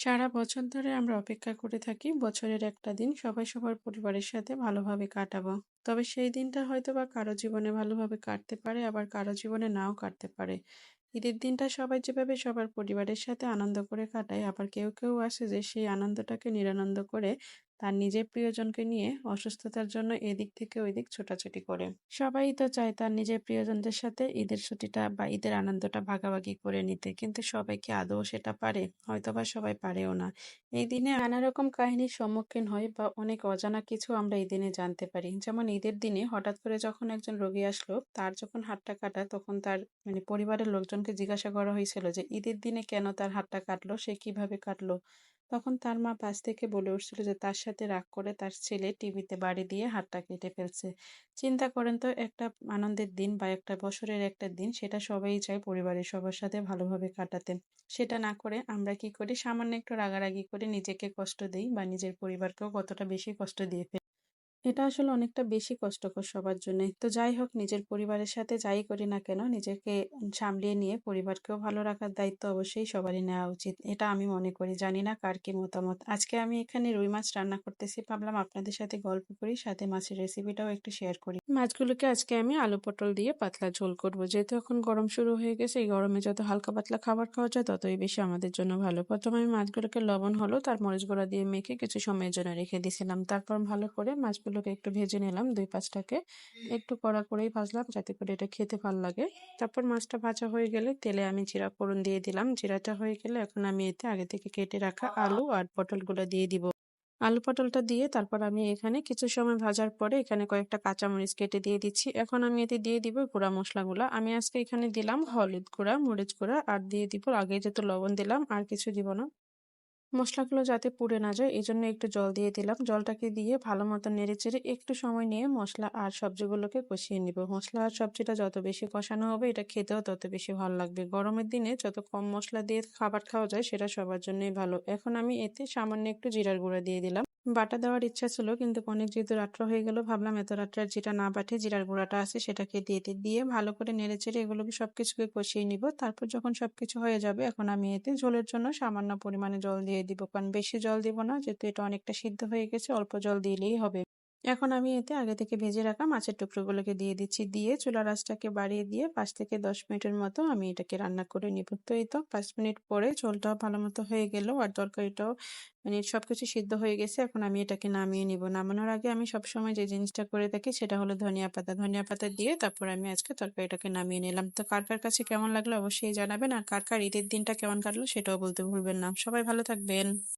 সারা বছর ধরে আমরা অপেক্ষা করে থাকি বছরের একটা দিন সবাই সবার পরিবারের সাথে ভালোভাবে কাটাবো। তবে সেই দিনটা হয়তো বা কারও জীবনে ভালোভাবে কাটতে পারে, আবার কারও জীবনে নাও কাটতে পারে। ঈদের দিনটা সবাই যেভাবে সবার পরিবারের সাথে আনন্দ করে কাটায়, আবার কেউ, কেউ আসে যে সেই আনন্দটাকে নিরানন্দ করে তার নিজের প্রিয়জনকে নিয়ে অসুস্থতার জন্য এদিক থেকে ওইদিক ছোটাছুটি করে। সবাই তো চায় তার নিজের প্রিয়জনদের সাথে ঈদের ছুটিটা বা ঈদের আনন্দটা ভাগাভাগি করে নিতে। কিন্তু সবাই কি আদৌ সেটা পারে? হয়তোবা সবাই পারেও না। এই দিনে নানা রকম কাহিনীর সম্মুখীন হয় বা অনেক অজানা কিছু আমরা এই দিনে জানতে পারি। যেমন ঈদের দিনে হঠাৎ করে যখন একজন রোগী আসলো, তার যখন হাতটা কাটা তখন তার মানে পরিবারের লোকজনকে জিজ্ঞাসা করা হয়েছিল যে ঈদের দিনে কেন তার হাতটা কাটলো? সে কীভাবে কাটলো? তখন তার মা পাশ থেকে বলে উঠছিল যে, তার সাথে রাগ করে তার ছেলে টিভিতে বাড়ি দিয়ে হাতটা কেটে ফেলছে। চিন্তা করেন তো, একটা আনন্দের দিন বা একটা বছরের একটা দিন, সেটা সবাই চায় পরিবারের সবার সাথে ভালোভাবে কাটাতে। সেটা না করে আমরা কি করি সামান্য একটু রাগারাগি করে নিজেকে কষ্ট দিই বা নিজের পরিবারকেও কতটা বেশি কষ্ট দিয়ে ফেলি। এটা আসলে অনেকটা বেশি কষ্টকর সবার জন্যে। তো যাই হোক, নিজের পরিবারের সাথে যাই করি না কেন, নিজেকে সামলিয়ে নিয়ে পরিবারকেও ভালো রাখার দায়িত্ব অবশ্যই সবারই নেওয়া উচিত। এটা আমি মনে করি। জানি না কার কি মতামত। আজকে আমি এখানে রুই মাছ রান্না করতেছি, ভাবলাম আপনাদের সাথে গল্প করি, সাথে মাছের রেসিপিটাও একটু শেয়ার করি। মাছগুলোকে আজকে আমি আলু পটল দিয়ে পাতলা ঝোল করব। যেহেতু এখন গরম শুরু হয়ে গেছে, এই গরমে যত হালকা পাতলা খাবার খাওয়া যায়, ততই বেশি আমাদের জন্য ভালো। প্রথমে আমি মাছগুলোকে লবণ, হলুদ আর মরিচ গুঁড়া দিয়ে মেখে কিছু সময়ের জন্য রেখে দিয়েছিলাম। তারপর ভালো করে মাছগুলোকে একটু ভেজে নিলাম দুই পাঁচটাকে। একটু কড়া করেই ভাজলাম যাতে করে এটা খেতে ভালো লাগে। তারপর মাছটা ভাজা হয়ে গেলে তেলে আমি জিরা ফোড়ন দিয়ে দিলাম। জিরাটা হয়ে গেলে এখন আমি এতে আগে থেকে কেটে রাখা আলু আর পটলগুলো দিয়ে দিব। আলু পটলটা দিয়ে তারপর আমি এখানে কিছু সময় ভাজার পরে এখানে কয়েকটা কাঁচামরিচ কেটে দিয়ে দিচ্ছি। এখন আমি এতে দিয়ে দিব গুঁড়া মশলাগুলো। আমি আজকে এখানে দিলাম হলুদ গুঁড়া, মরিচ গুঁড়া আর দিয়ে দিব আগে যেহেতু লবণ দিলাম আর কিছু দিব না। মশলাগুলো যাতে পুড়ে না যায় এই জন্য একটু জল দিয়ে দিলাম। জলটাকে দিয়ে ভালো মতো নেড়ে চেড়ে একটু সময় নিয়ে মশলা আর সবজিগুলোকে কষিয়ে নিব। মশলা আর সবজিটা যত বেশি কষানো হবে, এটা খেতেও তত বেশি ভালো লাগবে। গরমের দিনে যত কম মশলা দিয়ে খাবার খাওয়া যায়, সেটা সবার জন্যই ভালো। এখন আমি এতে সামান্য একটু জিরার গুঁড়া দিয়ে দিলাম। বাটা দেওয়ার ইচ্ছা ছিল, কিন্তু অনেক যেহেতু রাত্র হয়ে গেল, ভাবলাম এত রাত্রে যেটা না বাটে জিরার গুঁড়াটা আছে, সেটাকে দিয়ে দিয়ে ভালো করে নেড়ে চেড়ে এগুলোকে সব কিছুকে কষিয়ে নিব। তারপর যখন সব কিছু হয়ে যাবে, এখন আমি এতে ঝোলের জন্য সামান্য পরিমাণে জল দিয়ে দিব। কারণ বেশি জল দিব না, যেহেতু এটা অনেকটা সিদ্ধ হয়ে গেছে, অল্প জল দিলেই হবে। এখন আমি এতে আগে থেকে ভেজে রাখা মাছের টুকরোগুলোকে দিয়ে দিচ্ছি। দিয়ে চুলা রাসটাকে বাড়িয়ে দিয়ে পাঁচ থেকে দশ মিনিটের মতো আমি এটাকে রান্না করে নিব। তো এই তো পাঁচ মিনিট পরে ঝোলটাও ভালো মতো হয়ে গেল আর তরকারিটাও মানে সব কিছু সিদ্ধ হয়ে গেছে। এখন আমি এটাকে নামিয়ে নিব। নামানোর আগে আমি সবসময় যে জিনিসটা করে থাকি সেটা হলো ধনিয়া পাতা। ধনিয়া পাতা দিয়ে তারপর আমি আজকে তরকারিটাকে নামিয়ে নিলাম। তো কার কার কাছে কেমন লাগল অবশ্যই জানাবেন। আর কার কার ঈদের দিনটা কেমন কাটলো সেটাও বলতে ভুলবেন না। সবাই ভালো থাকবেন।